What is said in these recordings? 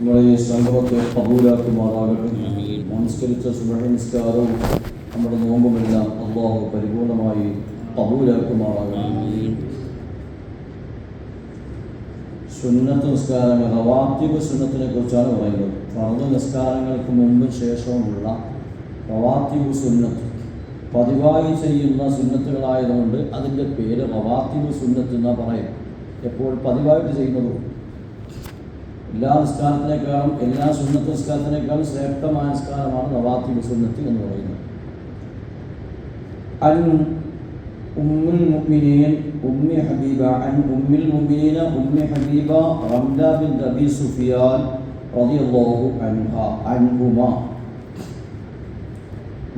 നമ്മളെ ഈ സംഗമത്തെ കബൂലാക്കുമാറാകട്ടെ നമസ്കരിച്ച സുബഹ നമ്മുടെ നോമ്പുമെല്ലാം അള്ളാഹു പരിപൂർണമായി കബൂലാക്കുമാറാകട്ടെ സുന്നത്ത് നിസ്കാരങ്ങൾ റവാത്തിബ് സുന്നത്തിനെ കുറിച്ചാണ് പറയുന്നത്. ഫർദ് നിസ്കാരങ്ങൾക്ക് മുമ്പും ശേഷവുമുള്ള റവാത്തിബ് സുന്നത്ത്. പതിവായി ചെയ്യുന്ന സുന്നത്തുകളായതുകൊണ്ട് അതിന്റെ പേര് റവാത്തിബ് സുന്നത്ത് എന്നാ പറയും എപ്പോൾ പതിവായിട്ട് ചെയ്യുന്നതും എല്ലാ നിസ്കാരത്തിനേക്കാളും എല്ലാ സുന്നത്ത് നിസ്കാരത്തിനേക്കാളും ശ്രേഷ്ഠമായ നിസ്കാരമാണ് നവാത്തി സുന്നത്ത് എന്ന് പറയുന്നത്. അൻ ഉമ്മുൽ മുഅ്മിനീൻ ഉമ്മി ഹബീബ അൻ ഉമ്മിൽ മുഅ്മിനീന ഉമ്മി ഹബീബ റംല ബിൻ റബി സുഫിയാൻ റളിയല്ലാഹു അൻഹ അൻഹുമ.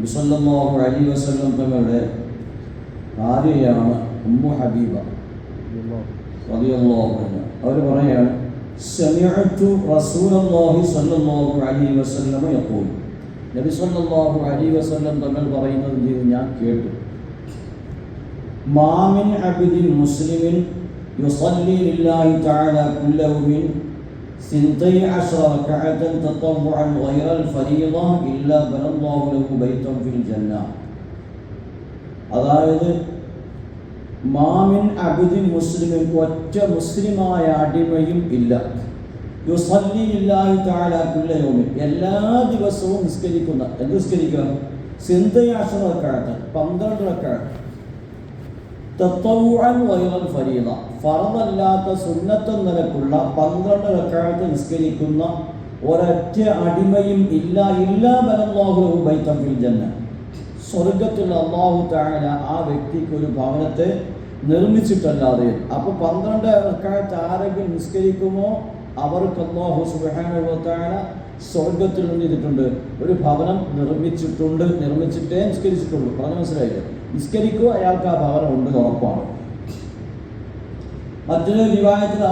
ബിസല്ലല്ലാഹു അലൈഹി വസല്ലം തങ്ങളുടെ ഭാര്യയാണ് ഉമ്മു ഹബീബ. റളിയല്ലാഹു അൻഹ. അവർ പറയാണ് സമിഅതു റസൂലല്ലാഹി സ്വല്ലല്ലാഹു അലൈഹി വസല്ലം യഖൂൽ നബി സല്ലല്ലാഹു അലൈഹി വസല്ലം തങ്ങൾ പറയുന്നത് ചെയ്ത് ഞാൻ കേട്ടു മാമിൻ അബ്ദിൻ മുസ്ലിമിൻ യുസല്ലി ലില്ലാഹി തആല കുല്ല യൗമിൻ سنتي عشر ركعة تطوعا غير الفريضة إلا بنى الله له بيتا في الجنة അതായത് മാമിൻ അബിദിൻ മുസ്ലിമിൻ ഒറ്റ മുസ്ലിമായ അടിമയും ഇല്ല. തആല എല്ലാ ദിവസവും നിസ്കരിക്കുന്ന എന്ത് നിസ്കരിക്കുക? സിന്ധയാശ്രമക്കാലത്ത് പന്ത്രണ്ടരക്കാലത്ത് പന്ത്രണ്ട് സുന്നത്ത നിലക്കുള്ള പന്ത്രണ്ട് റക്അത്ത് നിസ്കരിക്കുന്ന ഒരൊറ്റ അടിമയും ഇല്ല ഇല്ലാ ബലല്ലാഹു ബൈത്തം ഫിൽ ജന്ന. സ്വർഗത്തിൽ അള്ളാഹു താഴെ ആ വ്യക്തിക്ക് ഒരു ഭവനത്തെ നിർമ്മിച്ചിട്ടല്ലാതെ. അപ്പോൾ പന്ത്രണ്ട് റക്കായത്ത് ആരെങ്കിലും നിസ്കരിക്കുമോ? അവർക്ക് അള്ളാഹു വ സ്വർഗത്തിൽ നിന്ന് ചെയ്തിട്ടുണ്ട്. ഒരു ഭവനം നിർമ്മിച്ചിട്ടുണ്ട് നിർമ്മിച്ചിട്ടേ നിസ്കരിച്ചിട്ടുള്ളൂ. പറഞ്ഞു മനസ്സിലായില്ലേ? നിസ്കരിക്കുക അയാൾക്ക് ആ ഭവനം ഉണ്ട് ഉറപ്പാണ്. മറ്റൊരു വിവാഹത്തിൽ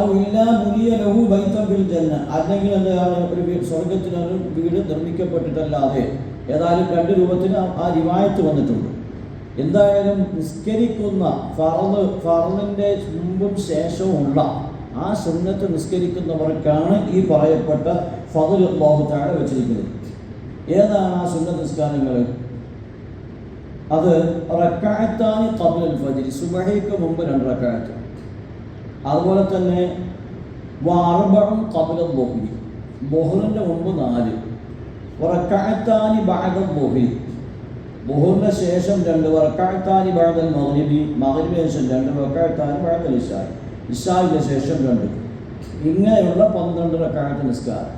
അല്ലെങ്കിൽ എന്താണ്? ഒരു സ്വർഗത്തിൽ ഒരു വീട് നിർമ്മിക്കപ്പെട്ടിട്ടല്ലാതെ. ഏതായാലും രണ്ട് രൂപത്തിൽ ആ- ആ റിവായത്ത് വന്നിട്ടുണ്ട്. എന്തായാലും നിസ്കരിക്കുന്ന ഫറന്ന് ഫറന്നിന്റെ മുമ്പും ശേഷവും ഉള്ള ആ സുന്നത്ത് നിസ്കരിക്കുന്നവർക്കാണ് ഈ പറയപ്പെട്ട ഫതുൽ ലോകത്താണ് വെച്ചിരിക്കുന്നത്. ഏതാണ് ആ സുന്നത്ത് നിസ്കാരങ്ങൾ? അത് റക്കായത്താണ് കബുൽ ഫജിരി സുബഹയ്ക്ക് മുമ്പ് രണ്ട് റക്കായത്ത് അതുപോലെ തന്നെ വാർബവും കബുൽ ബോഹി ബോഹറിന്റെ മുമ്പ് നാല്. റക്കായത്താണ് ബാഗം ബൊഹരി ബൊഹറിന്റെ ശേഷം രണ്ട് വർക്കാഴ്ത്താനി ബാഗൽ മഹരിബി മഹരിബിന് ശേഷം രണ്ട് വർക്കാഴ്ത്താനി ബാഗൽ ഇഷായ് ഇഷായിന്റെ ശേഷം രണ്ട്. ഇങ്ങനെയുള്ള പന്ത്രണ്ട് റക്കായത്ത് നിസ്കാരം.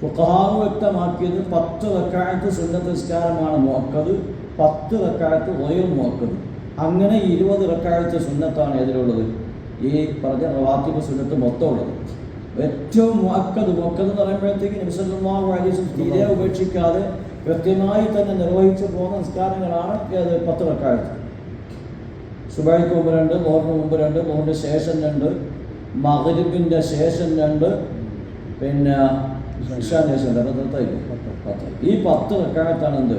ഫുഖാവ് വ്യക്തമാക്കിയത് പത്ത് റക്കായത്ത് സുന്നത്ത് നിസ്കാരമാണ് മുഹക്കത് പത്ത് റക്കായത്ത് ഒയർ മുഹക്കത് അങ്ങനെ ഇരുപത് റക്കായത്ത് സുന്നത്താണ് ഏതിലുള്ളത്? ഈ പറഞ്ഞ റവാത്തിബ് സുന്നത്ത് മൊത്തം ഉള്ളത് ഏറ്റവും മുഹക്കത് മുഹക്കത് എന്ന് പറയുമ്പോഴത്തേക്ക് നബിസല്ലാഹു അലൈഹി തീരെ ഉപേക്ഷിക്കാതെ കൃത്യമായി തന്നെ നിർവഹിച്ചു പോകുന്ന നിസ്കാരങ്ങളാണ് ഏത് പത്ത് റക്കായത്ത്. സുബൈക്ക് മുമ്പ് രണ്ട് മോറിന് മുമ്പ് രണ്ട് മോറിന് ശേഷം രണ്ട് മകരിബിന്റെ ശേഷം രണ്ട് പിന്നെ ശേഷം രണ്ട്. പത്ത് ഈ പത്ത് റക്കായത്താണ് എന്ത്?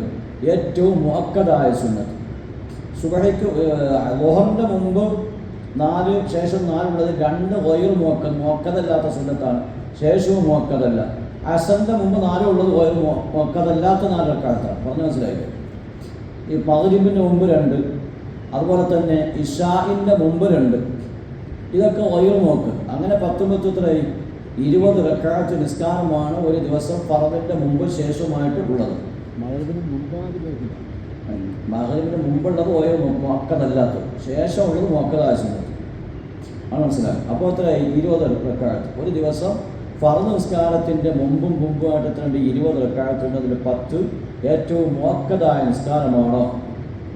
ഏറ്റവും മുഹക്കതായ സുന്നത്ത്. സുബഹയ്ക്ക് ലോഹറിന്റെ മുമ്പ് നാല് ശേഷം നാലുള്ളത് രണ്ട് വയർ മുഹക്കത് മുഹക്കതല്ലാത്ത സുന്നത്താണ്. ശേഷവും മുഅക്കദല്ല. അസറിന്റെ മുമ്പ് നാലോ ഉള്ളത് അതല്ലാത്ത നാല് റക്കാത്താണ് പറഞ്ഞു മനസ്സിലായില്ലേ? ഈ മകരിബിന്റെ മുമ്പ് രണ്ട് അതുപോലെ തന്നെ ഇഷാഇന്റെ മുമ്പ് രണ്ട്. ഇതൊക്കെ വയർ നോക്ക്. അങ്ങനെ പത്തൊമ്പത്തി എത്രയായി ഇരുപത് റെക്കാഴ്ച നിസ്കാരമാണ് ഒരു ദിവസം ഫറദിന്റെ മുമ്പ് ശേഷമായിട്ട് ഉള്ളത്. മഴവിന് മുമ്പുള്ളത് ഓയോ മൊക്കതല്ലാത്തത്. ശേഷമുള്ളത് മൊക്കതാശുന്നത് ആണ് മനസ്സിലായി. അപ്പോൾ എത്രയായി ഇരുപത് റെക്കാഴ്ച ഒരു ദിവസം ഫറദ് നിസ്കാരത്തിന്റെ മുമ്പും മുമ്പുമായിട്ട് എത്തേണ്ട ഇരുപത് അതിൽ പത്ത് ഏറ്റവും മോക്കതായ നിസ്കാരമാണ്.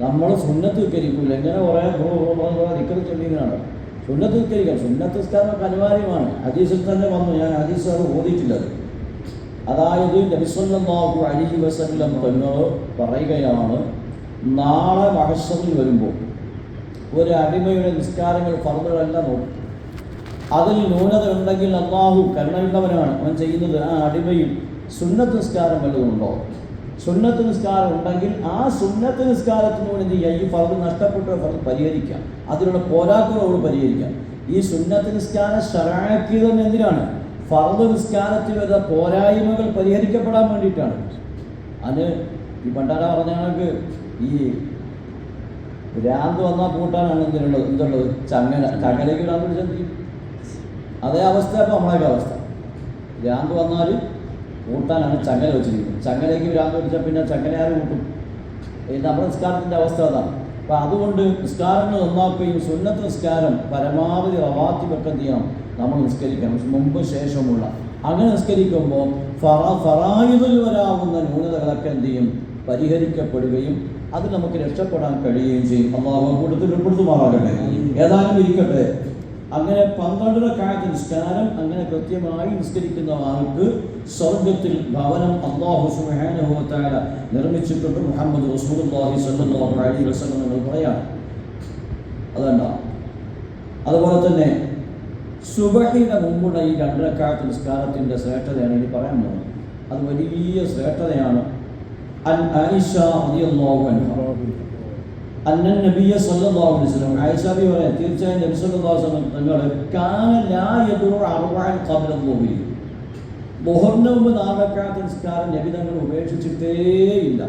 നമ്മൾ സുന്നത്ത് കരിക്കൂല എങ്ങനെ കുറേ നിൽക്കുന്ന ചെല്ലിങ്ങനാണ് സുന്നത്ത് കരിക്കാം സുന്നത്ത് നിസ്കാരമൊക്കെ അനിവാര്യമാണ്. ഹദീസിൽ തന്നെ വന്നു. ഞാൻ ഹദീസ് അത് ഓതിയിട്ടില്ലത്. അതായത് നബിസ്വല്ലാഹു അലി വസല്ലം തങ്ങൾ പറയുകയാണ് നാളെ മഹസറിൽ വരുമ്പോൾ ഒരു അടിമയുടെ നിസ്കാരങ്ങൾ ഫർദുകളെല്ലാം നോക്കും. അതിൽ ന്യൂനത ഉണ്ടെങ്കിൽ അള്ളാഹു കരുണയുള്ളവനാണ്. അവൻ ചെയ്യുന്നത് ആ അടിമയും സുന്നത്ത് നിസ്കാരം വല്ലതുണ്ടോ സുന്നത്ത് നിസ്കാരം ഉണ്ടെങ്കിൽ ആ സുന്നത്ത് നിസ്കാരത്തിന് വേണ്ടി ഈ ഫർദ് നഷ്ടപ്പെട്ട ഫർദ് പരിഹരിക്കാം. അതിലുള്ള പോരാക്കുകളോട് പരിഹരിക്കാം. ഈ സുന്നത്ത് നിസ്കാരം ശരണാക്കിയതെന്ന് തന്നെ എന്തിനാണ്? ഫറദ് നിസ്കാരത്തിൽ വരുന്ന പോരായ്മകൾ പരിഹരിക്കപ്പെടാൻ വേണ്ടിയിട്ടാണ്. അത് ഈ പണ്ടാര പറഞ്ഞ കണക്ക് ഈ ഭ്രാന്ത് വന്നാൽ പൂട്ടാനാണ് എന്തിനുള്ളത് എന്തുള്ളത്? ചങ്ങല ചങ്ങലേക്ക് ഇടാൻ ചെയ്യും? അതേ അവസ്ഥ അപ്പോൾ നമ്മളൊക്കെ അവസ്ഥ. ഭ്രാന്ത് വന്നാൽ കൂട്ടാനാണ് ചങ്ങല വെച്ചിരിക്കുന്നത്. ചങ്ങലേക്ക് ഭ്രാന്ത് വെച്ചാൽ പിന്നെ ചങ്ങല ആരും കൂട്ടും നമ്മുടെ നിസ്കാരത്തിന്റെ അവസ്ഥ അതാണ്. അപ്പം അതുകൊണ്ട് നിസ്കാരങ്ങൾ നന്നാക്കുകയും സുന്നത്ത് നിസ്കാരം പരമാവധി റവാത്തിബൊക്കെ എന്ത് ചെയ്യണം? നമ്മൾ നിസ്കരിക്കണം. മുമ്പ് ശേഷമുള്ള. അങ്ങനെ നിസ്കരിക്കുമ്പോൾ ഫറ ഫറായുതിൽ വരാവുന്ന ന്യൂനതകളൊക്കെ എന്ത് ചെയ്യും? പരിഹരിക്കപ്പെടുകയും അത് നമുക്ക് രക്ഷപ്പെടാൻ കഴിയുകയും ചെയ്യും. അള്ളാഹു കൂട്ടത്തിൽ ഉൾപ്പെടുത്തുമാറാകട്ടെ. ഏതായാലും ഇരിക്കട്ടെ. അങ്ങനെ പന്ത്രണ്ടര കാലത്ത് നിസ്കാരം അങ്ങനെ കൃത്യമായി നിസ്കരിക്കുന്ന ആൾക്ക് സ്വർഗത്തിൽ ഭവനം അള്ളാഹു സുബ്ഹാനഹു നിർമ്മിച്ചിട്ടുണ്ട് മുഹമ്മദ് റസൂലുള്ളാഹി സ്വല്ലല്ലാഹു അലൈഹി വസല്ലം എന്ന് പറയാം. അതല്ല. അതുപോലെ തന്നെ സുബഹിയുടെ മുമ്പുള്ള ഈ രണ്ടരക്കാലത്ത് നിസ്കാരത്തിന്റെ ശ്രേഷ്ഠതയാണ് ഇനി പറയാൻ പോകുന്നത്. അത് വലിയ ശ്രേഷ്ഠതയാണ്. അൻ ആയിഷ റളിയല്ലാഹു അൻഹ. അന്നൻ നബിയ സല്ലല്ലാഹു അലൈഹി വസല്ലം. ആയിഷ ബി പറയാം തീർച്ചയായും നബി സല്ലല്ലാഹു അലൈഹി വസല്ലം തങ്ങൾ കാന ലാ യദുറു അർബഅൻ ഖബ്ല ദുഹരി ദുഹറിന് മുമ്പ് നാലക്കാത്ത നിസ്കാരം നബി തങ്ങൾ ഉപേക്ഷിച്ചിട്ടേയില്ല.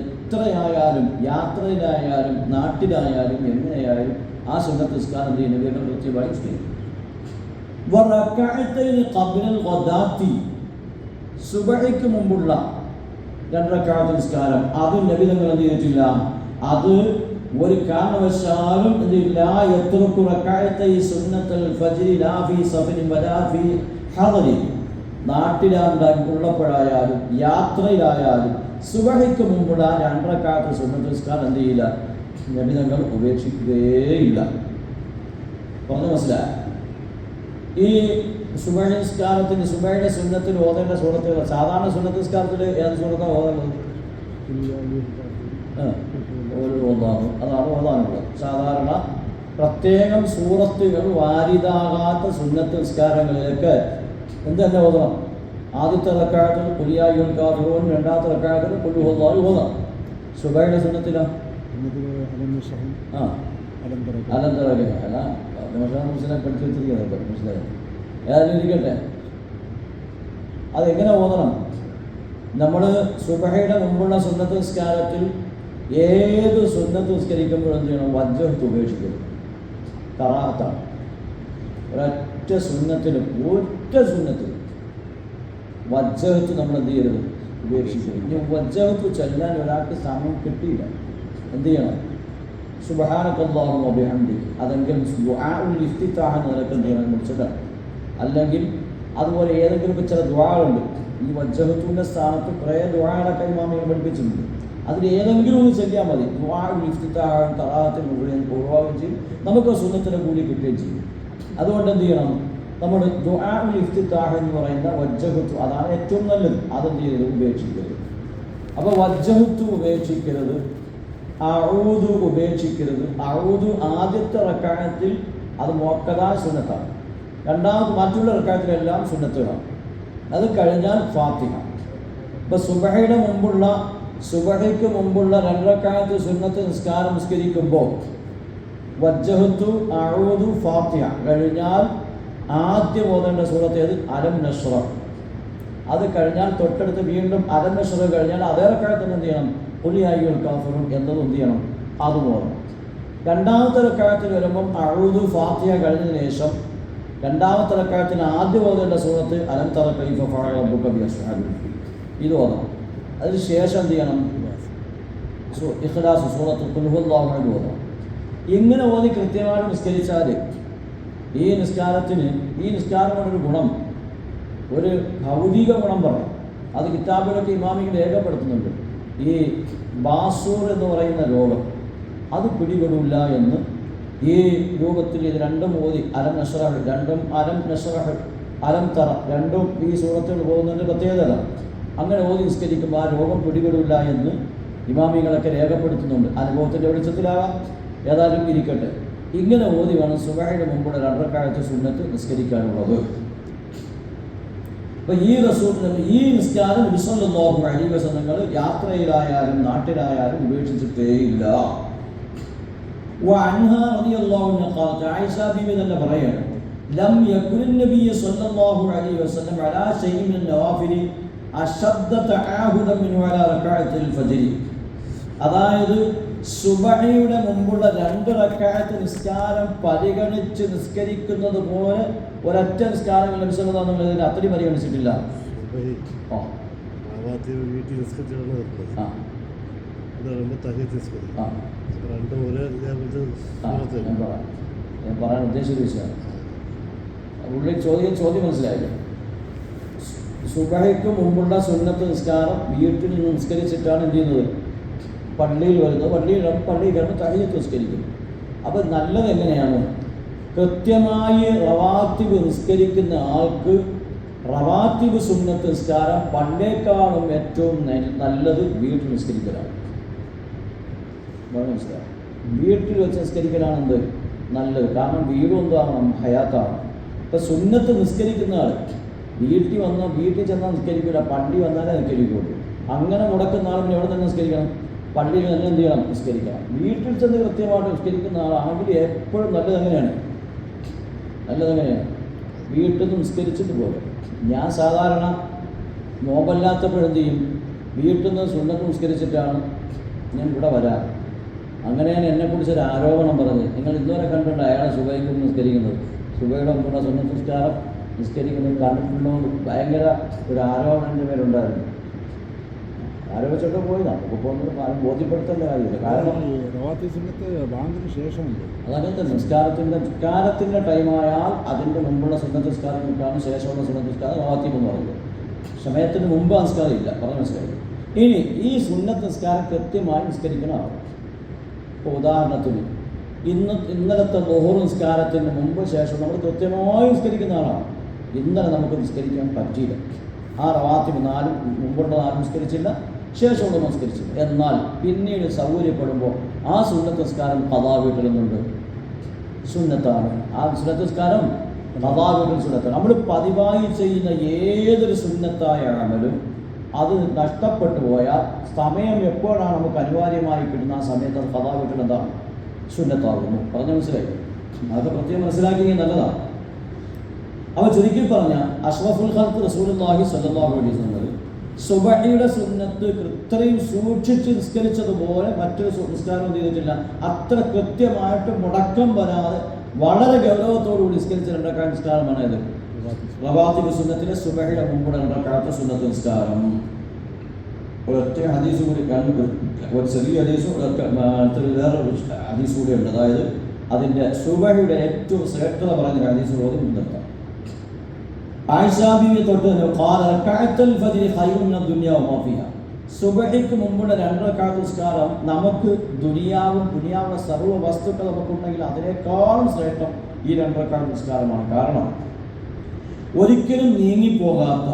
എത്രയായാലും യാത്രയിലായാലും നാട്ടിലായാലും എങ്ങനെയായാലും ആ സുന്നത്ത് നിസ്കാരം ചെയ്യും? നബി തങ്ങൾ കൃത്യമായി നിസ്കരിക്കും. സുബഹിക്ക് മുമ്പുള്ള രണ്ടരക്കാലത്ത് നിസ്കാരം. അതും നബി തങ്ങൾ എന്ത് ചെയ്തിട്ടില്ല? അത് ഒരു കാരണവശാലും ഇതില്ല. എത്ര റക്കായത്തെ ഈ സുന്നത്തൽ ഫജ്രി ലാഫി ഫീ വലാഫി ഹദരി. നാട്ടിലാണ്ടാൻ ഉള്ളപ്പോഴായാലും യാത്രയിലായാലും സുബഹിക്ക് മുമ്പുള്ള ആ രണ്ടരക്കാത്ത സുന്നത്ത് നിസ്കാരം എന്ത് ചെയ്യില്ല? നബി തങ്ങൾ ഉപേക്ഷിക്കുകയില്ല പറഞ്ഞു മനസ്സിലായ? ഈ സുബഹ നിസ്കാരത്തിന് സുബഹയുടെ സുന്നത്തിൽ ഓതേണ്ട സുഹൃത്തുക്കൾ സാധാരണ സുന്നത്ത് നിസ്കാരത്തിൽ ഏത് സുഹൃത്താണ് ഓതേണ്ടത് ഒരു ഓതാണ് അതാണ് ഓതാനുള്ളത് സാധാരണ പ്രത്യേകം സൂറത്തുകൾ വാരിതാകാത്ത സുന്നത്ത് നിസ്കാരങ്ങളിലേക്ക് എന്ത് തന്നെ ഓതണം. ആദ്യത്തെ റക്കായത്തിൽ പുലിയായി കാഫിറോൻ രണ്ടാമത്തെ റക്കായത്തിൽ പുല്ലു ഓതായി ഓതാം സുബൈയുടെ സുന്നത്തിലോ? ആ. അനന്തരക അല്ല മനസ്സിലാക്കി പഠിച്ചു വെച്ചിരിക്കുന്നത് മനസ്സിലായി ഏതായാലും ഇരിക്കട്ടെ. അതെങ്ങനെ ഓതണം? നമ്മൾ സുബഹയുടെ മുമ്പുള്ള സുന്നത്ത് നിസ്കാരത്തിൽ ഏത് സുന്നത്ത് നിസ്കരിക്കുമ്പോഴും എന്ത് ചെയ്യണം? വജ്രത്ത് ഉപേക്ഷിക്കരുത് കറാത്താണ് ഒരൊറ്റ സുന്നത്തിലും ഒറ്റ സുന്നത്തിലും വജ്രത്ത് നമ്മൾ എന്ത് ചെയ്യരുത്? ഉപേക്ഷിക്കരുത് ഇനി വജ്രത്ത് ചെല്ലാൻ ഒരാൾക്ക് സമയം കിട്ടിയില്ല. എന്ത് ചെയ്യണം? സുബഹാനക്കല്ലാഹു വബിഹംദി അതെങ്കിൽ ഇഫ്തിതാഹ് എന്ന അല്ലെങ്കിൽ അതുപോലെ ഏതെങ്കിലും ചില ദ്വാളുണ്ട് ഈ വജ്ജഹത്തുവിന്റെ സ്ഥാനത്ത് കുറേ ദ്വാകളൊക്കെ ഇമാമികൾ പഠിപ്പിച്ചിട്ടുണ്ട്. അതിൽ ഏതെങ്കിലും ഒന്ന് ചെല്ലിയാൽ മതി. ദ്വാഉൽ തറാത്തിൽ മുഴുവൻ ഒഴിവാകുകയും ചെയ്യും. നമുക്ക് സുന്നത്തിന്റെ കൂടി കിട്ടുകയും ചെയ്യും. അതുകൊണ്ട് എന്ത് ചെയ്യണം? നമ്മൾ ദുആഉൽ എന്ന് പറയുന്ന വജ്ജഹത്ത് അതാണ് ഏറ്റവും നല്ലത്. അതെന്ത് ചെയ്യരുത്? ഉപേക്ഷിക്കരുത്. അപ്പോൾ വജ്ജഹത്ത് ഉപേക്ഷിക്കരുത്. അഴുതു ഉപേക്ഷിക്കരുത്. അഴുതു ആദ്യത്തെ റക്കായത്തിൽ അത് മോക്കതാ സുന്നത്താണ്. രണ്ടാമത് മറ്റുള്ള റക്കായത്തിലെല്ലാം സുന്നത്തുകളാണ് അത് കഴിഞ്ഞാൽ ഫാത്തിഹ. ഇപ്പം സുബഹയുടെ മുമ്പുള്ള സുബഹയ്ക്ക് മുമ്പുള്ള രണ്ടരക്കാലത്ത് സുന്നത്ത് നിസ്കാരം നിസ്കരിക്കുമ്പോൾ വജ്ജഹത്തു അഊദു ഫാത്തിഹ. കഴിഞ്ഞാൽ ആദ്യം ഓതേണ്ട സൂറത്ത് ഏത്? നഷ്റ. അത് കഴിഞ്ഞാൽ തൊട്ടടുത്ത് വീണ്ടും അരം നഷ്റ കഴിഞ്ഞാൽ അതേ റക്കായത്ത് എന്ത് ചെയ്യണം? പുലിയായികൾ കാഫറും എന്നത് എന്ത് ചെയ്യണം? അത് ഓതണം. രണ്ടാമത്തെ റക്കായത്തിൽ വരുമ്പം അഴുതു ഫാത്തിഹ കഴിഞ്ഞതിന് ശേഷം രണ്ടാമത്തെ റക്കാലത്തിന് ആദ്യം ഓതേണ്ട സൂറത്ത് അലം തറ. ഇത് ഓതണം. അതിന് ശേഷം എന്ത് ചെയ്യണം? ഇഖ്ലാസ് ഇങ്ങനെ ഓതി കൃത്യമായിട്ട് നിസ്കരിച്ചാൽ ഈ നിസ്കാരത്തിന് ഈ നിസ്കാരം കൊണ്ടൊരു ഗുണം. ഒരു ഭൗതിക ഗുണം പറയും. അത് കിതാബിലൊക്കെ ഇമാമിക്ക് രേഖപ്പെടുത്തുന്നുണ്ട്. ഈ ബാസൂർ എന്ന് പറയുന്ന രോഗം അത് പിടിപെടില്ല എന്ന്. ഈ രൂപത്തിൽ ഇത് രണ്ടും ഓതി അലം നഷറഹ് രണ്ടും അലം നഷറഹ് അലം തറ രണ്ടും ഈ സൂറത്തുകൾ പോകുന്നതിന്റെ പ്രത്യേകത അങ്ങനെ ഓതി നിസ്കരിക്കുമ്പോൾ ആ രോഗം പിടിപെടില്ല എന്ന് ഇമാമികളൊക്കെ രേഖപ്പെടുത്തുന്നുണ്ട്. അനുഭവത്തിന്റെ വെളിച്ചത്തിലാകാം. ഏതായാലും ഇരിക്കട്ടെ. ഇങ്ങനെ ഓതി വേണം സുബായുടെ മുമ്പുള്ള രണ്ടരക്കാലത്തെ സുന്നത്ത് നിസ്കരിക്കാനുള്ളത്. അപ്പോൾ ഈ റസൂൽ ഈ നിസ്കാരം വിശ്വലോഹം അലി വസനങ്ങൾ യാത്രയിലായാലും നാട്ടിലായാലും ഉപേക്ഷിച്ചിട്ടേയില്ല തന്നെ പറയാണ് ലം അലാ അതായത് സുബഹയുടെ മുമ്പുള്ള രണ്ട് റക്കായത്ത് നിസ്കാരം പരിഗണിച്ച് നിസ്കരിക്കുന്നത് പോലെ ഒരൊറ്റ നിസ്കാരം ലഭിച്ചതാണെന്നുള്ളതിന് അത്രയും പരിഗണിച്ചിട്ടില്ല. ഞാൻ പറയാം. ഞാൻ പറയാൻ ഉദ്ദേശിച്ച ചോദ്യം ചോദ്യം മനസ്സിലായില്ല? സുബഹയ്ക്ക് മുമ്പുള്ള സുന്നത്ത് നിസ്കാരം വീട്ടിൽ നിസ്കരിച്ചിട്ടാണ് എന്ത് ചെയ്യുന്നത്? പള്ളിയിൽ വരുന്നത്. പള്ളിയിൽ പള്ളിയിൽ കിടന്ന് തഹയ്യത്ത് നിസ്കരിക്കും. അപ്പോൾ നല്ലത് എങ്ങനെയാണ്? കൃത്യമായി റവാത്തിബ് നിസ്കരിക്കുന്ന ആൾക്ക് റവാത്തിബ് സുന്നത്ത് നിസ്കാരം പണ്ടേക്കാളും ഏറ്റവും നല്ലത് വീട്ടിൽ നിസ്കരിക്കലാണ്. വീട്ടിൽ വെച്ച് നിസ്കരിക്കലാണ് എന്ത്? നല്ലത്. കാരണം വീടും എന്താണ് ഹയാത്താണ്. ഇപ്പം സുന്നത്ത് നിസ്കരിക്കുന്ന ആൾ വീട്ടിൽ വന്നാൽ വീട്ടിൽ ചെന്നാൽ നിസ്കരിക്കില്ല പള്ളി വന്നാലേ നിസ്കരിക്കുള്ളൂ. അങ്ങനെ മുടക്കുന്ന പിന്നെ എവിടെ തന്നെ നിസ്കരിക്കണം? പള്ളിയിൽ തന്നെ എന്ത് ചെയ്യണം? നിസ്കരിക്കണം. വീട്ടിൽ ചെന്ന് കൃത്യമായിട്ട് നിസ്കരിക്കുന്ന ആളാണെങ്കിൽ എപ്പോഴും നല്ലത് നല്ലതെങ്ങനെയാണ് നല്ലത് എങ്ങനെയാണ്? വീട്ടിൽ നിന്ന് നിസ്കരിച്ചിട്ട് പോകും ഞാൻ സാധാരണ നോമ്പല്ലാത്തപ്പോഴെന്ത് ചെയ്യും? വീട്ടിൽ നിന്ന് സുന്നത്ത് നിസ്കരിച്ചിട്ടാണ് ഞാൻ ഇവിടെ വരാം അങ്ങനെയാണ് എന്നെക്കുറിച്ച് ഒരു ആരോപണം പറഞ്ഞത് നിങ്ങൾ ഇതുവരെ കണ്ടിട്ടുണ്ട് അയാളെ സുബൈക്ക് നിസ്കരിക്കുന്നത്. സുബൈയുടെ മുമ്പുള്ള സുന്നത്ത് നിസ്കാരം. നിസ്കരിക്കുന്നത് കണ്ടിട്ടുണ്ടോ ഭയങ്കര ഒരു ആരോപണം എന്റെ പേരുണ്ടായിരുന്നു ആരോപിച്ചൊക്കെ പോയതാണ് നമുക്ക് പോകുന്നത് ആരും ബോധ്യപ്പെടുത്തേണ്ട കാര്യമില്ല. കാരണം ബാങ്കിന് തന്നെ നിസ്കാരത്തിന്റെ നിസ്കാരത്തിന്റെ ടൈമായാൽ അതിന്റെ മുമ്പുള്ള സുന്നത്ത് നിസ്കാരം ശേഷമുള്ള സുന്നത്ത് നിസ്കാരം റവാത്തീബ് എന്ന് പറയുന്നത്. സമയത്തിന് മുമ്പ് നിസ്കാരം ഇല്ല. പറഞ്ഞ നിസ്കാരം ഇനി ഈ സുന്നത്ത് നിസ്കാരം കൃത്യമായി നിസ്കരിക്കണം. ഇപ്പോൾ ഉദാഹരണത്തിന് ഇന്ന് ഇന്നലത്തെ ബഹുർ നിസ്കാരത്തിന് മുമ്പ് ശേഷം നമ്മൾ കൃത്യമായി നിസ്കരിക്കുന്ന ആളാണ്. ഇന്നലെ നമുക്ക് നിസ്കരിക്കാൻ പറ്റിയില്ല. ആ റവാത്തിബ് നാലും മുമ്പുള്ള നാലും നിസ്കരിച്ചില്ല ശേഷമുള്ള നിസ്കരിച്ചില്ല. എന്നാൽ പിന്നീട് സൗകര്യപ്പെടുമ്പോൾ ആ സുന്നത്ത് നിസ്കാരം കഥാ വീട്ടിലുന്നുണ്ട് സുന്നത്താണ്. ആ സുന്നത്ത് നിസ്കാരം കഥാ വീട്ടിൽ സുന്നത്താണ്. നമ്മൾ പതിവായി ചെയ്യുന്ന ഏതൊരു സുന്നത്തായ അമലും അത് നഷ്ടപ്പെട്ടു പോയാൽ സമയം എപ്പോഴാണ് നമുക്ക് അനിവാര്യമായി കിട്ടുന്ന ആ സമയത്ത് അത് കഥാ വീട്ടിൽ എന്താണ്? സുന്നത്താകുന്നു. പറഞ്ഞ മനസ്സിലായി? അതൊക്കെ പ്രത്യേകം മനസ്സിലാക്കിയെങ്കിൽ നല്ലതാണ് അവ ചുരുക്കി പറഞ്ഞ അഷ്റഫുൽ ഖൽക്ക് റസൂലുള്ളാഹി സ്വല്ലല്ലാഹു അലൈഹി വസല്ലം സുബഹിയുടെ സുന്നത്ത് ഇത്രയും സൂക്ഷിച്ച് നിസ്കരിച്ചതുപോലെ മറ്റൊരു നിസ്കാരം ചെയ്തിട്ടില്ല. അത്ര കൃത്യമായിട്ട് മുടക്കം വരാതെ വളരെ ഗൗരവത്തോടുകൂടി നിസ്കരിച്ച രണ്ടക്കാൻ നിസ്കാരമാണ് ഇത്. റവാത്തിബ് സുന്നത്തിലെ സുബഹിയുടെ മുമ്പുള്ള രണ്ടക്കാലത്തെ സുന്നത്ത് നിസ്കാരം. ഒരൊറ്റ ഹദീസ് കൂടി ഒരു ചെറിയ ഹദീസും വേറൊരു ഹദീസ് കൂടി ഉണ്ട്. അതായത് അതിന്റെ സുബഹിയുടെ ഏറ്റവും ശ്രേഷ്ഠത പറഞ്ഞ ഹദീസ് കൂടി നിർത്താം ആയിഷാബിയെ തൊട്ട് തന്നെ ഖാല റകഅത്തുൽ ഫജ്രി ഖൈറുൻ മിനദ് ദുനിയ വമാ തൊട്ട് സുബഹിക്ക് മുമ്പുള്ള രണ്ട് റക്അത്ത് നിസ്കാരം നമുക്ക് ദുനിയാവും ദുനിയാവുള്ള സർവ വസ്തുക്കൾ നമുക്കുണ്ടെങ്കിൽ അതിനേക്കാളും ശ്രേഷ്ഠം ഈ രണ്ട് റക്അത്ത് നിസ്കാരമാണ്. കാരണം ഒരിക്കലും നീങ്ങിപ്പോകാത്ത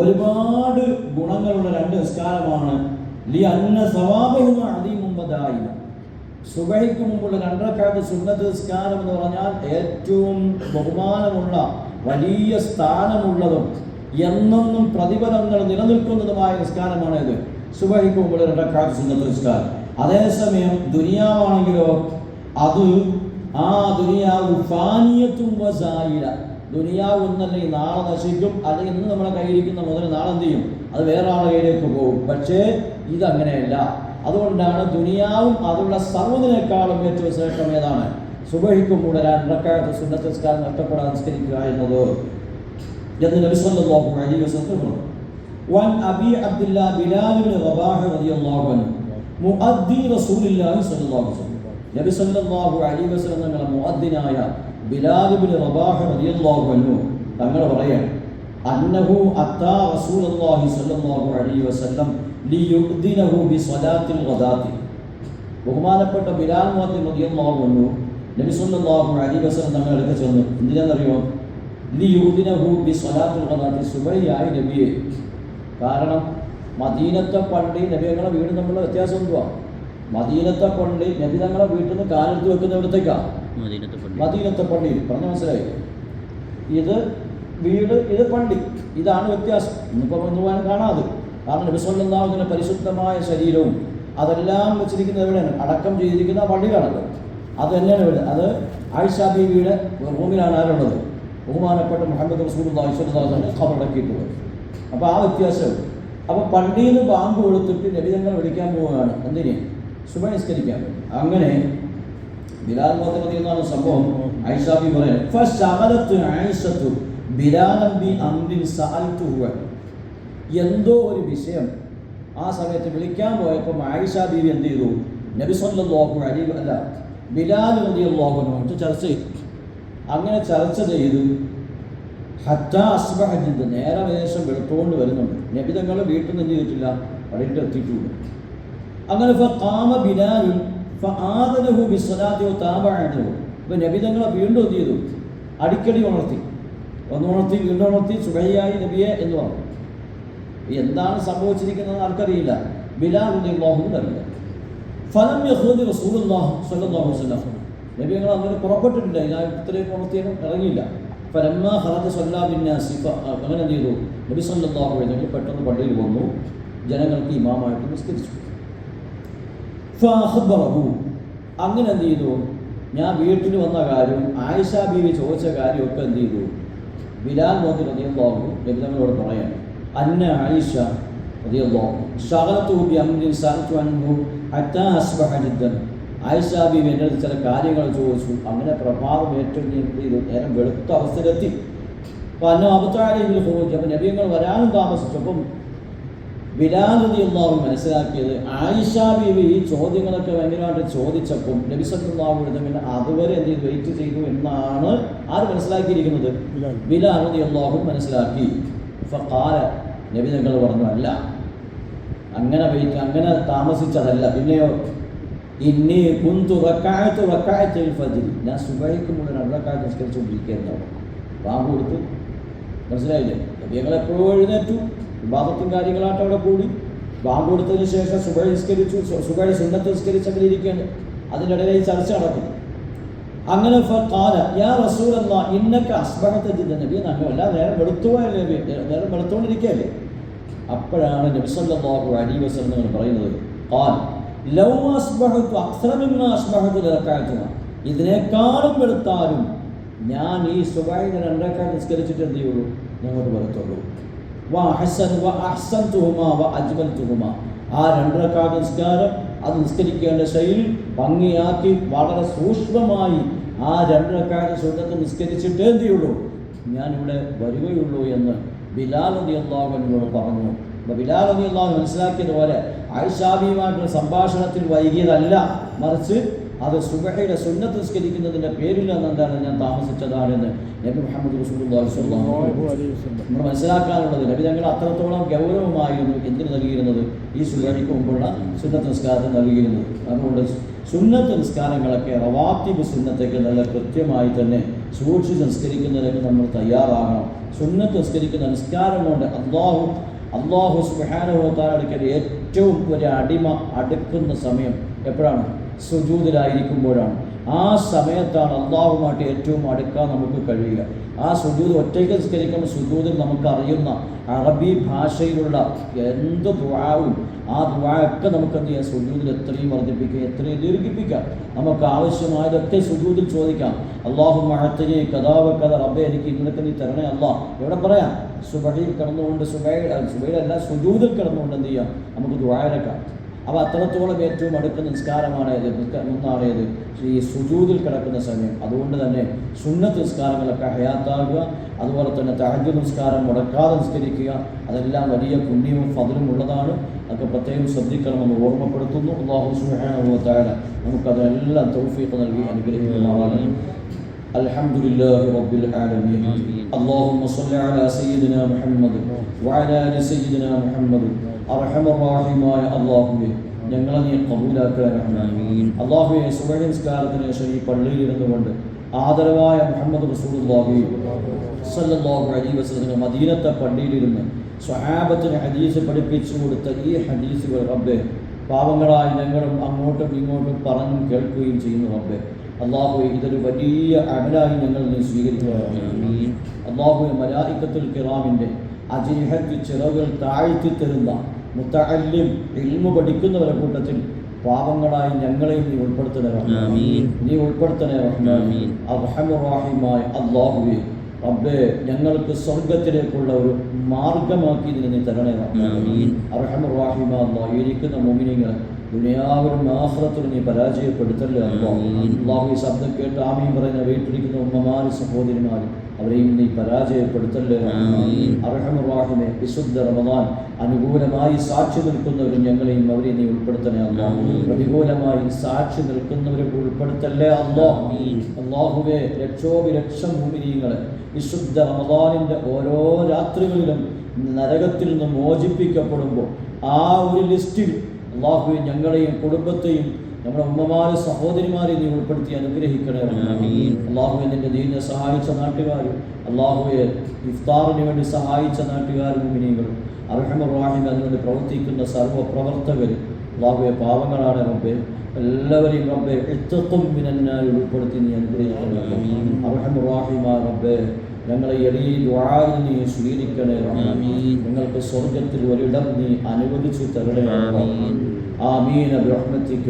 ഒരുപാട് ഗുണങ്ങളുള്ള രണ്ട് നിസ്കാരമാണ്. ലി അന്ന സവാബഹും അതിമുമ്പതായില്ല സുബഹിക്ക് മുമ്പുള്ള രണ്ടരക്കാലത്ത് സുന്നത്ത് നിസ്കാരം എന്ന് പറഞ്ഞാൽ ഏറ്റവും ബഹുമാനമുള്ള വലിയ സ്ഥാനമുള്ളതും എന്നെന്നും പ്രതിഫലങ്ങൾ നിലനിൽക്കുന്നതുമായ നിസ്കാരമാണ് ഇത് സുബഹിക്ക് മുമ്പുള്ള രണ്ടരക്കാലത്ത് സുന്നത്ത് നിസ്കാരം. അതേസമയം ദുനിയാവാണെങ്കിലോ അത് ആ ദുനിയാവ് ഫാനിയത്തും വസായില ദുനിയാവ് ഒന്നല്ലെങ്കിൽ നാളെ നശിക്കും അത് ഇന്ന് നമ്മളെ കയ്യിരിക്കുന്ന മുതൽ നാളെ എന്ത് ചെയ്യും? അത് വേറെ ആളുടെ കയ്യിലേക്ക് പോകും. പക്ഷേ ഇതങ്ങനെയല്ല. അതുകൊണ്ടാണ് ദുനിയാവും അതുള്ള സർവതിനേക്കാളും ഏറ്റവും ശ്രേഷ്ഠം ഏതാണ്? സുബഹിക്കും കൂടെ റക്കാത്ത് സുന്നത്ത് നിസ്കാരം നഷ്ടപ്പെടാൻ നിസ്കരിക്കുക എന്നത് എന്ന് നബി സല്ലല്ലാഹു അലൈഹി വസല്ലം വൻ അബി അബ്ദുല്ല ബിലാൽ ഇബ്നു റബാഹ റളിയല്ലാഹു അൻഹു. മുഅദ്ദി റസൂലുള്ളാഹി സ്വല്ലല്ലാഹു അലൈഹി വസല്ലം. നബി സല്ലല്ലാഹു അലൈഹി വസല്ലം തങ്ങളുടെ മുഅദ്ദിനായ ബിലാൽ ഇബ്നു റബാഹ റളിയല്ലാഹു അൻഹു തങ്ങൾ പറയാണ് അന്നഹു അത്താ റസൂലുള്ളാഹി സ്വല്ലല്ലാഹു അലൈഹി വസല്ലം ലിയുദ്ദിനഹു ബിസ്വലാത്തിൽ ഗദാത്തി ബഹുമാനപ്പെട്ട ബിലാൽ മുഅദ്ദിൻ റളിയല്ലാഹു അൻഹു നബി സല്ലല്ലാഹു അലൈഹി വസല്ലം തങ്ങൾ അടുത്ത് ചെന്നു. എന്തിനാണെന്നറിയോ? ലിയുദ്ദിനഹു ബിസ്വലാത്തിൽ ഗദാത്തി സുബഹിയായി നബിയെ. കാരണം മദീനത്തെ പള്ളി നബിയങ്ങളെ വീട് തമ്മിലുള്ള വ്യത്യാസം എന്തുവാ? മദീനത്തെ പള്ളി നബി തങ്ങളെ വീട്ടിൽ നിന്ന് കാലെടുത്ത് വെക്കുന്ന ഇവിടത്തേക്കാ മദീനത്തെ പള്ളി. പറഞ്ഞു മനസ്സിലായി? ഇത് വീട് ഇത് പള്ളി. ഇതാണ് വ്യത്യാസം. ഇന്നിപ്പോൾ ഒന്ന് പോകാൻ കാണാതെ. കാരണം നബിസ്വല്ലാഹുവിന്റെ പരിശുദ്ധമായ ശരീരവും അതെല്ലാം വെച്ചിരിക്കുന്നത് എവിടെയാണ്? അടക്കം ചെയ്തിരിക്കുന്ന ആ പള്ളിയിലാണല്ലോ. അത് തന്നെയാണ് വീട് അത് ആയിഷാ ബീവിയുടെ റൂമിലാണ് ആരുള്ളത്? ബഹുമാനപ്പെട്ട മുഹമ്മദ് റസൂൽ ഖബറടക്കിയിട്ടുള്ളത് അപ്പോൾ ആ വ്യത്യാസം. അപ്പോൾ പള്ളിയിൽ നിന്ന് ബാങ്ക് കൊടുത്തിട്ട് രവിചന്ദ്രൻ വിളിക്കാൻ പോവുകയാണ്. എന്തിന്? ശുഭനിസ്കരിക്കാൻ വേണ്ടി. അങ്ങനെ ബിലാൽ സംഭവം ഐഷാബി പറയുന്നത് എന്തോ ഒരു വിഷയം ആ സമയത്ത് വിളിക്കാൻ പോയപ്പോൾ ആയിഷാ ബീവി എന്ത് ചെയ്തു? നബി സല്ലല്ലാഹു അലൈഹി അല്ല ബിലാൽ റളിയല്ലാഹു അള്ളാഹുനുമായിട്ട് ചർച്ച ചെയ്തു. അങ്ങനെ ചർച്ച ചെയ്തു. ഹത്ത അസ്ബഹ ജിദ്ദ് നേരെ വേഷം വെളുത്തുകൊണ്ട് വരുന്നുണ്ട്. നബി തങ്ങളെ വീട്ടിൽ നിന്ന് ചെയ്തിട്ടില്ല? പള്ളിയിൽ എത്തിയിട്ടുണ്ട്. അങ്ങനെ കാമ ബിലാലും ആദരഹു ബിസ്വലാത്തിയോ വതാബഅഹു അപ്പോൾ നബി തങ്ങളെ വീണ്ടും എന്ത് ചെയ്തു? അടിക്കടി ഉണർത്തി. ഒന്ന് ഉണർത്തി വീണ്ടും ഉണർത്തി സുബഹിയായി നബിയെ എന്ന് പറഞ്ഞു. എന്താണ് സംഭവിച്ചിരിക്കുന്നത് ആർക്കറിയില്ല. ബിലാൽ റളിയല്ലാഹു അറിയില്ല ഫലം യഹൂദി റസൂലുള്ളാഹി സ്വല്ലല്ലാഹു അലൈഹി വസല്ലം. നബി ഞങ്ങൾ അങ്ങനെ പുറപ്പെട്ടിട്ടില്ല. ഞാൻ ഇത്രയും ഉണർത്തിയാലും ഇറങ്ങിയില്ല. ഫലമ്മ ഖറജ സല്ലാ ബിന്നാസി. അങ്ങനെ എന്ത് ചെയ്തു? നബി സല്ലല്ലാഹു അലൈഹി വസല്ലം പെട്ടെന്ന് പള്ളിയിൽ വന്നു. ജനങ്ങൾക്ക് ഇമാമായിട്ട് നിസ്കരിച്ചു. ഫഅഖ്ബറഹു അങ്ങനെ എന്ത് ചെയ്തു? ഞാൻ വീട്ടിൽ വന്ന കാര്യം ആയിഷ ബീവി ചോദിച്ച കാര്യമൊക്കെ എന്ത് ചെയ്തു? ബിലാൽ മോദി റതിയല്ലാഹു നബി തങ്ങളോട് പറയാൻ അന്ന ആയിഷ റളിയല്ലാഹു ഷഗലത്തു ബി അംരിൻ സഅൽതു അൻഹു. ഹത്താ അസ്ബഹ ജിദ്ദൻ. ആയിഷ ബീവി എന്റെ അടുത്ത് ചില കാര്യങ്ങൾ ചോദിച്ചു. അങ്ങനെ പ്രഭാവം ഏറ്റവും ചെയ്തു നേരം വെളുത്ത അവസരത്തിൽ അപ്പോൾ അന്ന അബുത്താലിബിൽ ചോദിച്ചു അപ്പം നബിയങ്ങൾ വരാനും താമസിച്ചപ്പം ബിലാൽ റളിയല്ലാഹു മനസ്സിലാക്കിയത് ആയിഷ ബീവി ഈ ചോദ്യങ്ങളൊക്കെ ഭയങ്കരമായിട്ട് ചോദിച്ചപ്പം നബി വസല്ലം അതുവരെ എന്ത് ചെയ്തു? വെയിറ്റ് ചെയ്തു എന്നാണ് ആര് മനസ്സിലാക്കിയിരിക്കുന്നത്. ബിലാൽ. റളിയല്ലാഹു മനസ്സിലാക്കി. ഫഖാല നബി തങ്ങൾ പറഞ്ഞു അല്ല അങ്ങനെ വെയിറ്റ് അങ്ങനെ താമസിച്ചതല്ല. പിന്നെയോ ഇന്നി കുന്തു റക്കായത്ത് റക്കായത്തിൽ ഫജിൽ ഞാൻ സുബൈക്ക് മുഴുവൻ അറക്കായത്ത് നിസ്കരിച്ചുകൊണ്ടിരിക്കുകയായിരുന്നു ബാങ്ക് കൊടുത്തു. മനസ്സിലായില്ലേ? നബിയങ്ങൾ എപ്പോഴും എഴുന്നേറ്റു. വിവാദത്തും കാര്യങ്ങളായിട്ട് അവിടെ കൂടി. ബാങ്ക് കൊടുത്തതിന് ശേഷം സുബൈ നിസ്കരിച്ചു. സുഖയുടെ സുന്ദത്ത് നിസ്കരിച്ച് അങ്ങനെ ഇരിക്കുകയാണ്. അതിന്റെ ഇടയിൽ ഈ ചർച്ച നടക്കുന്നു. അങ്ങനെ ഫഖാല യാ റസൂലല്ലാ ഇന്നക അസ്ബഹത ജിദ്ദ നബി നല്ലോ നേരം വെളുത്തുപോയല്ലേ നേരം വെളുത്തുകൊണ്ടിരിക്കുകയല്ലേ? അപ്പോഴാണ് നബി അലി വസ്ലം എന്ന് പറയുന്നത്. ഖാൽ ലൗ അസ്ബഹത്തു അക്സറ അസ്ബഹത്തു അസ്ബഹതു ഇതിനേക്കാളും വെളുത്താലും ഞാൻ ഈ സുബൈന് രണ്ടേക്കാൾ നിസ്കരിച്ചിട്ട് എന്ത് ചെയ്യുള്ളൂ? ഞങ്ങോട്ട് വരത്തുള്ളൂ. വ അഹ്സൻ വ അജ്മൽ വ അജ്മൽതുഹുമ. ആ രണ്ടരക്കാൽ നിസ്കാരം അത് നിസ്കരിക്കേണ്ട ശൈലി ഭംഗിയാക്കി വളരെ സൂക്ഷ്മമായി ആ രണ്ടരക്കാൽ സുന്നത്ത് നിസ്കരിച്ചിട്ടേ എന്ത് ചെയ്യുള്ളൂ? ഞാനിവിടെ വരികയുള്ളൂ എന്ന് ബിലാൽ അലി അള്ളാഹുവിനോട് പറഞ്ഞു. അപ്പോൾ ബിലാൽ അലി അള്ളാഹു മനസ്സിലാക്കിയതുപോലെ ആയിഷാബിയുമായിട്ടുള്ള സംഭാഷണത്തിൽ വൈകിയതല്ല മറിച്ച് അത് സുബഹയുടെ സുന്നത്ത് നിസ്കരിക്കുന്നതിന്റെ പേരിൽ എന്താണ് ഞാൻ താമസിച്ചതാണെന്ന് നബി മുഹമ്മദ്. നമ്മൾ മനസ്സിലാക്കാനുള്ളത് നബി തങ്ങൾ അത്രത്തോളം ഗൗരവമായിരുന്നു എന്തിന് നൽകിയിരുന്നത്? ഈ സുബഹയ്ക്ക് മുമ്പുള്ള സുന്നത്ത് നിസ്കാരത്തിന് നൽകിയിരുന്നത്. അതുകൊണ്ട് സുന്നത്ത് നിസ്കാരങ്ങളൊക്കെ റവാത്തിബ് സുന്നത്തേക്ക് നല്ല കൃത്യമായി തന്നെ സൂക്ഷിച്ച് നിസ്കരിക്കുന്നതിനൊക്കെ നമ്മൾ തയ്യാറാകണം. സുന്നത്ത് നിസ്കരിക്കുന്ന നിസ്കാരം കൊണ്ട് അള്ളാഹു അള്ളാഹു സുബാനുഭവത്താലടുക്കൽ ഏറ്റവും ഒരു അടിമ അടുക്കുന്ന സമയം എപ്പോഴാണ്? സുജൂതിലായിരിക്കുമ്പോഴാണ്. ആ സമയത്താണ് അള്ളാഹുമായിട്ട് ഏറ്റവും അടുക്കാൻ നമുക്ക് കഴിയുക. ആ സുജൂത് ഒറ്റയ്ക്ക് നിസ്കരിക്കുന്ന സുജൂതിൽ നമുക്കറിയുന്ന അറബി ഭാഷയിലുള്ള എന്ത് ദ്വാവും ആ ദുആയൊക്കെ നമുക്ക് എന്ത് ചെയ്യാം? സുജൂതിൽ എത്രയും വർദ്ധിപ്പിക്കുക എത്രയും ദീർഘിപ്പിക്കാം നമുക്ക് ആവശ്യമായതൊക്കെ സുജൂതിൽ ചോദിക്കാം. അള്ളാഹു മഹത്തിനെ കഥാവ കഥ റബ്ബെ എനിക്ക് ഇന്നലെ നീ തരണേ അല്ല. എവിടെ പറയാം? സുബഹിയിൽ കിടന്നുകൊണ്ട് സുബൈ സുബൈലല്ല സുജൂതിൽ കിടന്നുകൊണ്ട് എന്ത് ചെയ്യാം? നമുക്ക് ദുആയിരക്കാം അപ്പോൾ അത്രത്തോളം ഏറ്റവും അടുത്ത നിസ്കാരമാണ് മുന്നാറിയത് ഈ സുജൂതിൽ കിടക്കുന്ന സമയം. അതുകൊണ്ട് തന്നെ സുന്നത്ത് നിസ്കാരങ്ങളൊക്കെ ഹയാത്താകുക. അതുപോലെ തന്നെ തഹജ് നിസ്കാരം മുടക്കാതെ നിസ്കരിക്കുക. അതെല്ലാം വലിയ പുണ്യവും ഫതിലും ഉള്ളതാണ്. അതൊക്കെ പ്രത്യേകം ശ്രദ്ധിക്കണമെന്ന് ഓർമ്മപ്പെടുത്തുന്നു. അള്ളാഹു നമുക്ക് നമുക്കതെല്ലാം തൗഫീഖ് നൽകി അനുഗ്രഹിക്കുന്നതാണ് അലഹമുല്ലാഹി റബ്ബിൽ ആലമീൻ. اللهم صل على سيدنا محمد وعلى آل سيدنا محمد أرحم الراحمين اللهم ഞങ്ങളെ നീ കബൂലാക്കുകയാണ് അള്ളാഹുവെ സുബൈ നിസ്കാരത്തിന് ശേഷം ഈ പള്ളിയിൽ ഇരുന്നുകൊണ്ട് ആദരവായ മുഹമ്മദ് റസൂലുള്ളാഹി സല്ലല്ലാഹു അലൈഹി വസല്ലം മദീനത്തെ പള്ളിയിലിരുന്ന് സ്വഹാബത്തിന് ഹദീസ് പഠിപ്പിച്ചു കൊടുത്ത ഈ ഹദീസുകൾ റബ്ബെ പാവങ്ങളായി ഞങ്ങളും അങ്ങോട്ടും ഇങ്ങോട്ടും പറഞ്ഞും കേൾക്കുകയും ചെയ്യുന്നു റബ്ബെ. അള്ളാഹു ഇതൊരു വലിയ അമലായി ഞങ്ങൾ നീ സ്വീകരിക്കുകയാണ് അള്ളാഹു മലായിക്കത്തുൽ കിറാമിന്റെ അജിഹത്ത് ചിറകുകൾ താഴ്ത്തി തരുന്ന മുത്തല്ലിം ഇൽമു പഠിക്കുന്നവരെ കൂട്ടത്തിൽ പാപങ്ങളായി ഞങ്ങളെയും നീ ഉൾപ്പെടുത്തണേ. നീ ഉൾപ്പെടുത്തണേ. അർഹമുറാഹിമായ അള്ളാഹുവേ റബ്ബേ ഞങ്ങൾക്ക് സ്വർഗത്തിലേക്കുള്ള ഒരു മാർഗമാക്കി ഇതിനെ നീ തരണേ അല്ലാഹ് ഇരിക്കുന്ന മോമിനിങ്ങൾ ദുനിയാവിലും ആഹ്റത്തിലും നീ പരാജയപ്പെടുത്തല്ലേ. അള്ളാഹു ഈ ശബ്ദം കേട്ട് ആമീൻ പറയുന്ന വീട്ടിലിരിക്കുന്ന ഉമ്മമാരും സഹോദരിമാരും അവരെയും നീ പരാജയപ്പെടുത്തല്ലേ. അർഹമുറാഹിമെ വിശുദ്ധ റമദാൻ അനുകൂലമായി സാക്ഷി നിൽക്കുന്നവരും ഞങ്ങളെയും അവരെയും നീ ഉൾപ്പെടുത്തണേ അല്ലോ. പ്രതികൂലമായി സാക്ഷി നിൽക്കുന്നവരെ ഉൾപ്പെടുത്തല്ലേ അല്ലോ അള്ളാഹുവേ അള്ളാഹുവെ ലക്ഷോപിലക്ഷം ഭൂമിനീങ്ങളെ വിശുദ്ധ റമദാനിന്റെ ഓരോ രാത്രികളിലും നരകത്തിൽ നിന്ന് മോചിപ്പിക്കപ്പെടുമ്പോൾ ആ ഒരു ലിസ്റ്റിൽ അള്ളാഹുവെ ഞങ്ങളെയും കുടുംബത്തെയും നമ്മുടെ ഉമ്മമാരെ സഹോദരിമാരെ നീ ഉൾപ്പെടുത്തി അനുഗ്രഹിക്കണേ ആമീൻ. അള്ളാഹുവെ നിന്റെ ദീനെ സഹായിച്ച നാട്ടുകാരും അള്ളാഹുവെ ഇഫ്താറിന് വേണ്ടി സഹായിച്ച നാട്ടുകാരും ഭൂമിനീങ്ങളും അർഹമറാഹിം അതിനുവേണ്ടി പ്രവർത്തിക്കുന്ന സർവ പ്രവർത്തകർ അള്ളാഹുവെ പാവങ്ങളാണ് റബ്ബെ എല്ലാവരെയും റബ്ബെ എത്തും ഉൾപ്പെടുത്തി നീ അനുഗ്രഹിക്കണേ. അർഹമറാഹിമ റബ്ബെ ഞങ്ങളെ എളിയ ദ്വാരിൽ നീ സ്വീകരിക്കണേ റബ്ബേ. ആമീൻ. നിങ്ങൾക്ക് സ്വർഗത്തിൽ ഒരിടം നീ അനുവദിച്ചു തരണേ റബ്ബേ. ആമീൻ. آمين برحمتك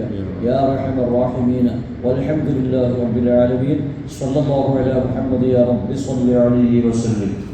يا أرحم الراحمين والحمد لله رب العالمين صلى الله على محمد يا رب صل عليه وسلم